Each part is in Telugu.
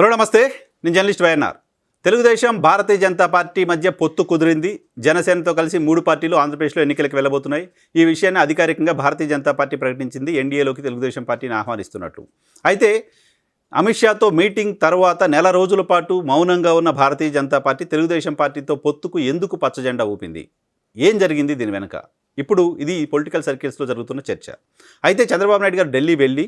హలో నమస్తే. నేను journalist YNR. Telugu Desam Bharatiya Janata party మధ్య పొత్తు కుదిరింది. జనసేనతో కలిసి మూడు పార్టీలు ఆంధ్రప్రదేశ్లో ఎన్నికలకు వెళ్ళబోతున్నాయి. ఈ విషయాన్ని అధికారికంగా భారతీయ జనతా పార్టీ ప్రకటించింది. ఎన్డీఏలోకి తెలుగుదేశం పార్టీని ఆహ్వానిస్తున్నట్లు. అయితే అమిత్ షాతో మీటింగ్ తర్వాత నెల రోజుల పాటు మౌనంగా ఉన్న భారతీయ జనతా పార్టీ తెలుగుదేశం పార్టీతో పొత్తుకు ఎందుకు పచ్చజెండా ఊపింది? ఏం జరిగింది దీని వెనుక? ఇప్పుడు ఇది పొలిటికల్ సర్కిల్స్లో జరుగుతున్న చర్చ. అయితే చంద్రబాబు నాయుడు గారు ఢిల్లీ వెళ్ళి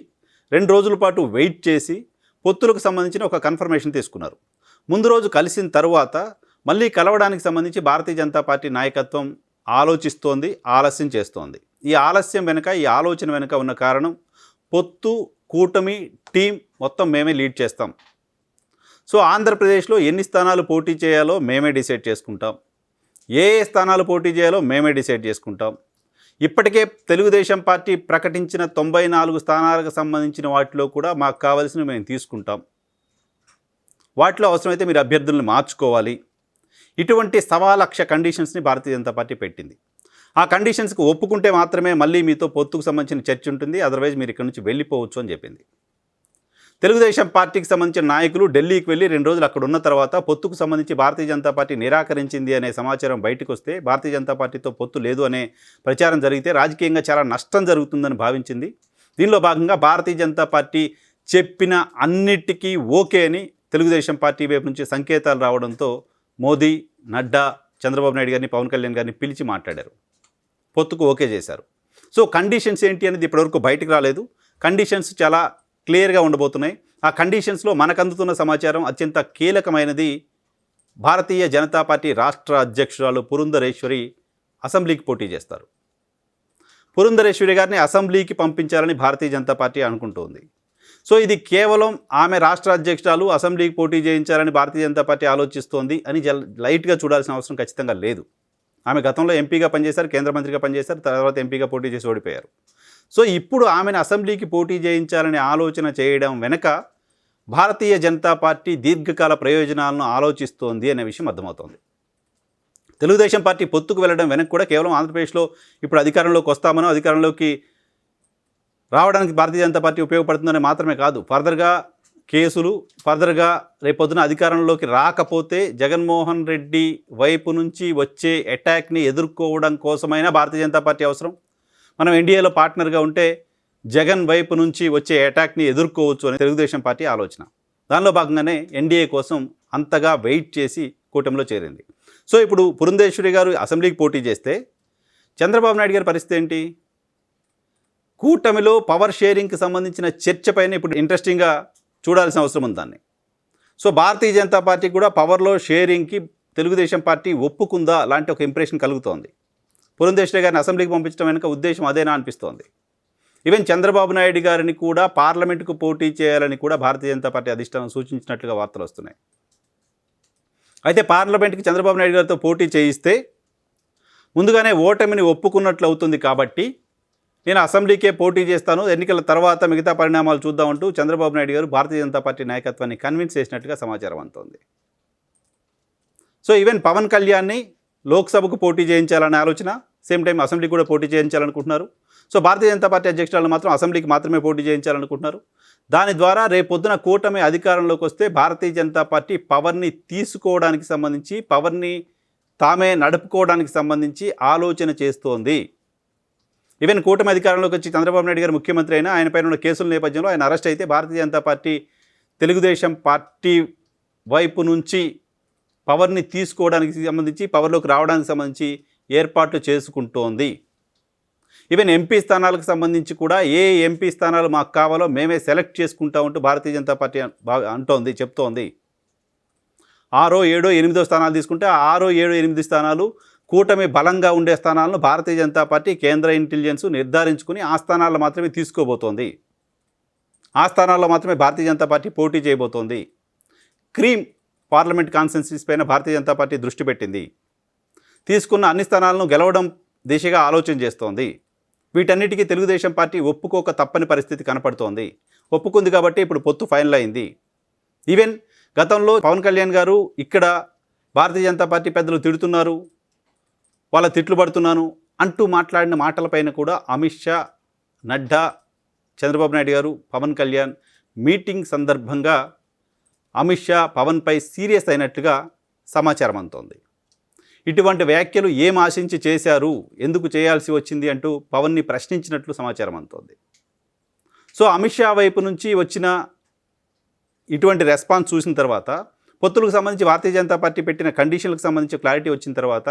రెండు రోజుల పాటు వెయిట్ చేసి పొత్తులకు సంబంధించిన ఒక కన్ఫర్మేషన్ తీసుకున్నారు. ముందు రోజు కలిసిన తర్వాత మళ్ళీ కలవడానికి సంబంధించి భారతీయ జనతా పార్టీ నాయకత్వం ఆలోచిస్తోంది ఆలస్యం చేస్తోంది. ఈ ఆలస్యం వెనుక ఈ ఆలోచన వెనుక ఉన్న కారణం పొత్తు కూటమి టీం మొత్తం మేమే లీడ్ చేస్తాం. సో ఆంధ్రప్రదేశ్లో ఎన్ని స్థానాలు పోటీ చేయాలో మేమే డిసైడ్ చేసుకుంటాం. ఏ ఏ స్థానాలు పోటీ చేయాలో మేమే డిసైడ్ చేసుకుంటాం. ఇప్పటికే తెలుగుదేశం పార్టీ ప్రకటించిన తొంభై నాలుగు స్థానాలకు సంబంధించిన వాటిలో కూడా మాకు కావలసినవి మేము తీసుకుంటాం. వాటిలో అవసరమైతే మీరు అభ్యర్థులను మార్చుకోవాలి. ఇటువంటి సవా లక్ష కండిషన్స్ని భారతీయ జనతా పార్టీ పెట్టింది. ఆ కండిషన్స్కి ఒప్పుకుంటే మాత్రమే మళ్ళీ మీతో పొత్తుకు సంబంధించిన చర్చ ఉంటుంది. అదర్వైజ్ మీరు ఇక్కడ నుంచి వెళ్ళిపోవచ్చు అని చెప్పింది. తెలుగుదేశం పార్టీకి సంబంధించిన నాయకులు ఢిల్లీకి వెళ్ళి రెండు రోజులు అక్కడ ఉన్న తర్వాత పొత్తుకు సంబంధించి భారతీయ జనతా పార్టీ నిరాకరించింది అనే సమాచారం బయటకు వస్తే భారతీయ జనతా పార్టీతో పొత్తు లేదు అనే ప్రచారం జరిగితే రాజకీయంగా చాలా నష్టం జరుగుతుందని భావించింది. దీనిలో భాగంగా భారతీయ జనతా పార్టీ చెప్పిన అన్నిటికీ ఓకే అని తెలుగుదేశం పార్టీ వైపు నుంచి సంకేతాలు రావడంతో మోదీ నడ్డా చంద్రబాబు నాయుడు గారిని పవన్ కళ్యాణ్ గారిని పిలిచి మాట్లాడారు. పొత్తుకు ఓకే చేశారు. సో కండిషన్స్ ఏంటి అనేది ఇప్పటివరకు బయటకు రాలేదు. కండిషన్స్ చాలా క్లియర్గా ఉండబోతున్నాయి. ఆ కండిషన్స్లో మనకు అందుతున్న సమాచారం అత్యంత కీలకమైనది. భారతీయ జనతా పార్టీ రాష్ట్ర అధ్యక్షురాలు పురంధరేశ్వరి అసెంబ్లీకి పోటీ చేస్తారు. పురంధరేశ్వరి గారిని అసెంబ్లీకి పంపించాలని భారతీయ జనతా పార్టీ అనుకుంటోంది. సో ఇది కేవలం ఆమె రాష్ట్ర అధ్యక్షురాలు అసెంబ్లీకి పోటీ చేయించాలని భారతీయ జనతా పార్టీ ఆలోచిస్తోంది అని జల్ లైట్గా చూడాల్సిన అవసరం ఖచ్చితంగా లేదు. ఆమె గతంలో ఎంపీగా పనిచేశారు కేంద్ర మంత్రిగా పనిచేశారు తర్వాత ఎంపీగా పోటీ చేసి ఓడిపోయారు. సో ఇప్పుడు ఆమెను అసెంబ్లీకి పోటీ చేయించాలనే ఆలోచన చేయడం వెనక భారతీయ జనతా పార్టీ దీర్ఘకాల ప్రయోజనాలను ఆలోచిస్తోంది అనే విషయం అర్థమవుతోంది. తెలుగుదేశం పార్టీ పొత్తుకు వెళ్ళడం వెనక కూడా కేవలం ఆంధ్రప్రదేశ్లో ఇప్పుడు అధికారంలోకి వస్తామనో అధికారంలోకి రావడానికి భారతీయ జనతా పార్టీ ఉపయోగపడుతుందని మాత్రమే కాదు. ఫర్దర్గా కేసులు ఫర్దర్గా రేపొద్దున అధికారంలోకి రాకపోతే జగన్మోహన్ రెడ్డి వైపు నుంచి వచ్చే అటాక్ని ఎదుర్కోవడం కోసమైనా భారతీయ జనతా పార్టీ అవసరం? మనం ఎన్డీఏలో పార్ట్నర్గా ఉంటే జగన్ వైపు నుంచి వచ్చే అటాక్ని ఎదుర్కోవచ్చు అని తెలుగుదేశం పార్టీ ఆలోచన. దానిలో భాగంగానే ఎన్డీఏ కోసం అంతగా వెయిట్ చేసి కూటమిలో చేరింది. సో ఇప్పుడు పురంధేశ్వరి గారు అసెంబ్లీకి పోటీ చేస్తే చంద్రబాబు నాయుడు గారి పరిస్థితి ఏంటి? కూటమిలో పవర్ షేరింగ్కి సంబంధించిన చర్చపైన ఇప్పుడు ఇంట్రెస్టింగ్గా చూడాల్సిన అవసరం ఉంది దాన్ని. సో భారతీయ జనతా పార్టీ కూడా పవర్లో షేరింగ్కి తెలుగుదేశం పార్టీ ఒప్పుకుందా? లాంటి ఒక ఇంప్రెషన్ కలుగుతోంది. పురంధేశ్వరి గారిని అసెంబ్లీకి పంపించడం వెనుక ఉద్దేశం అదేనా అనిపిస్తోంది. ఈవెన్ చంద్రబాబు నాయుడు గారిని కూడా పార్లమెంటుకు పోటీ చేయాలని కూడా భారతీయ జనతా పార్టీ అధిష్టానం సూచించినట్లుగా వార్తలు వస్తున్నాయి. అయితే పార్లమెంట్కి చంద్రబాబు నాయుడు గారితో పోటీ చేయిస్తే ముందుగానే ఓటమిని ఒప్పుకున్నట్లు అవుతుంది కాబట్టి నేను అసెంబ్లీకే పోటీ చేస్తాను ఎన్నికల తర్వాత మిగతా పరిణామాలు చూద్దామంటూ చంద్రబాబు నాయుడు గారు భారతీయ జనతా పార్టీ నాయకత్వాన్ని కన్విన్స్ చేసినట్టుగా సమాచారం అందుతోంది. సో ఈవెన్ పవన్ కళ్యాణ్ని లోక్సభకు పోటీ చేయించాలనే ఆలోచన సేమ్ టైం అసెంబ్లీకి కూడా పోటీ చేయించాలనుకుంటున్నారు. సో భారతీయ జనతా పార్టీ అధ్యక్షురాలు మాత్రం అసెంబ్లీకి మాత్రమే పోటీ చేయించాలనుకుంటున్నారు. దాని ద్వారా రేపొద్దున కూటమి అధికారంలోకి వస్తే భారతీయ జనతా పార్టీ పవర్ని తీసుకోవడానికి సంబంధించి పవర్ని తామే నడుపుకోవడానికి సంబంధించి ఆలోచన చేస్తోంది. ఈవెన్ కూటమి అధికారంలోకి వచ్చి చంద్రబాబు నాయుడు గారు ముఖ్యమంత్రి అయినా ఆయన పైన ఉన్న కేసుల నేపథ్యంలో ఆయన అరెస్ట్ అయితే భారతీయ జనతా పార్టీ తెలుగుదేశం పార్టీ వైపు నుంచి పవర్ని తీసుకోవడానికి సంబంధించి పవర్లోకి రావడానికి సంబంధించి ఏర్పాట్లు చేసుకుంటోంది. ఈవెన్ ఎంపీ స్థానాలకు సంబంధించి కూడా ఏ ఎంపీ స్థానాలు మాకు కావాలో మేమే సెలెక్ట్ చేసుకుంటా ఉంటూ భారతీయ జనతా పార్టీ బాగా అంటోంది చెప్తోంది. ఆరో ఏడో ఎనిమిదో స్థానాలు తీసుకుంటే ఆరో ఏడో ఎనిమిది స్థానాలు కూటమి బలంగా ఉండే స్థానాలను భారతీయ జనతా పార్టీ కేంద్ర ఇంటెలిజెన్స్ నిర్ధారించుకుని ఆ స్థానాల్లో మాత్రమే తీసుకోబోతోంది. ఆ స్థానాల్లో మాత్రమే భారతీయ జనతా పార్టీ పోటీ చేయబోతోంది. క్రీమ్ పార్లమెంట్ కాన్సెన్సీస్ పైన భారతీయ జనతా పార్టీ దృష్టి పెట్టింది. తీసుకున్న అన్ని స్థానాలను గెలవడం దిశగా ఆలోచన చేస్తోంది. వీటన్నిటికీ తెలుగుదేశం పార్టీ ఒప్పుకోక తప్పని పరిస్థితి కనపడుతోంది. ఒప్పుకుంది కాబట్టి ఇప్పుడు పొత్తు ఫైనల్ అయింది ఈవెన్ గతంలో పవన్ కళ్యాణ్ గారు ఇక్కడ భారతీయ జనతా పార్టీ పెద్దలు తిడుతున్నారు. వాళ్ళ తిట్లు పడుతున్నాను అంటూ మాట్లాడిన మాటలపైన కూడా అమిత్ షా నడ్డా చంద్రబాబు నాయుడు గారు పవన్ కళ్యాణ్ మీటింగ్ సందర్భంగా అమిత్ షా పవన్పై సీరియస్ అయినట్టుగా సమాచారం అందుతోంది. ఇటువంటి వ్యాఖ్యలు ఏం ఆశించి చేశారు? ఎందుకు చేయాల్సి వచ్చింది అంటూ పవన్ని ప్రశ్నించినట్లు సమాచారం అందుతోంది. సో అమిత్ షా వైపు నుంచి వచ్చిన ఇటువంటి రెస్పాన్స్ చూసిన తర్వాత పొత్తులకు సంబంధించి భారతీయ జనతా పార్టీ పెట్టిన కండిషన్లకు సంబంధించి క్లారిటీ వచ్చిన తర్వాత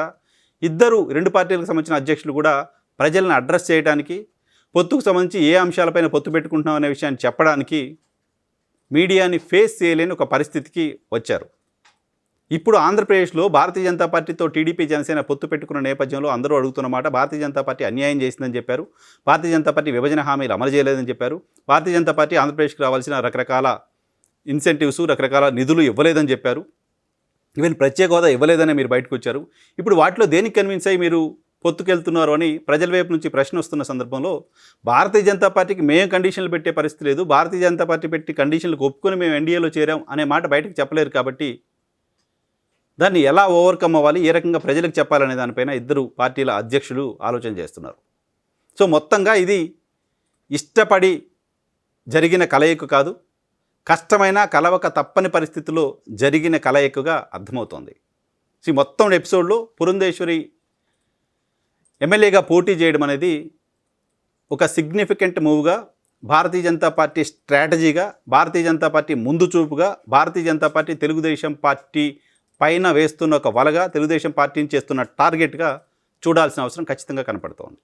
ఇద్దరు రెండు పార్టీలకు సంబంధించిన అధ్యక్షులు కూడా ప్రజలను అడ్రస్ చేయడానికి పొత్తుకు సంబంధించి ఏ అంశాలపైన పొత్తు పెట్టుకుంటున్నాం అనే విషయాన్ని చెప్పడానికి మీడియాని ఫేస్ చేయలేని ఒక పరిస్థితికి వచ్చారు. ఇప్పుడు ఆంధ్రప్రదేశ్లో భారతీయ జనతా పార్టీతో టీడీపీ జనసేన పొత్తు పెట్టుకున్న నేపథ్యంలో అందరూ అడుగుతున్నమాట భారతీయ జనతా పార్టీ అన్యాయం చేసిందని చెప్పారు. భారతీయ జనతా పార్టీ విభజన హామీలు అమలు చేయలేదని చెప్పారు. భారతీయ జనతా పార్టీ ఆంధ్రప్రదేశ్కి రావాల్సిన రకరకాల ఇన్సెంటివ్స్ రకరకాల నిధులు ఇవ్వలేదని చెప్పారు. ఈవెన్ ప్రత్యేక హోదా ఇవ్వలేదని మీరు బయటకు వచ్చారు. ఇప్పుడు వాటిలో దేనికి కన్విన్స్ అయ్యి మీరు పొత్తుకెళ్తున్నారు అని ప్రజల వైపు నుంచి ప్రశ్న వస్తున్న సందర్భంలో భారతీయ జనతా పార్టీకి మేము కండిషన్లు పెట్టే పరిస్థితి లేదు. భారతీయ జనతా పార్టీ పెట్టి కండిషన్లకు ఒప్పుకొని మేము ఎన్డీఏలో చేరాం అనే మాట బయటకు చెప్పలేరు కాబట్టి దాన్ని ఎలా ఓవర్కమ్ అవ్వాలి ఏ రకంగా ప్రజలకు చెప్పాలనే దానిపైన ఇద్దరు పార్టీల అధ్యక్షులు ఆలోచన చేస్తున్నారు. సో మొత్తంగా ఇది ఇష్టపడి జరిగిన కలయిక కాదు కష్టమైన కలవక తప్పని పరిస్థితిలో జరిగిన కలయికగా అర్థమవుతోంది. సో ఈ మొత్తం ఎపిసోడ్లో పురంధేశ్వరి ఎమ్మెల్యేగా పోటీ చేయడం అనేది ఒక సిగ్నిఫికెంట్ మూవ్గా భారతీయ జనతా పార్టీ స్ట్రాటజీగా భారతీయ జనతా పార్టీ ముందు చూపుగా భారతీయ జనతా పార్టీ తెలుగుదేశం పార్టీ పైన వేస్తున్న ఒక వలగా తెలుగుదేశం పార్టీని చేస్తున్న టార్గెట్గా చూడాల్సిన అవసరం ఖచ్చితంగా కనపడుతోంది.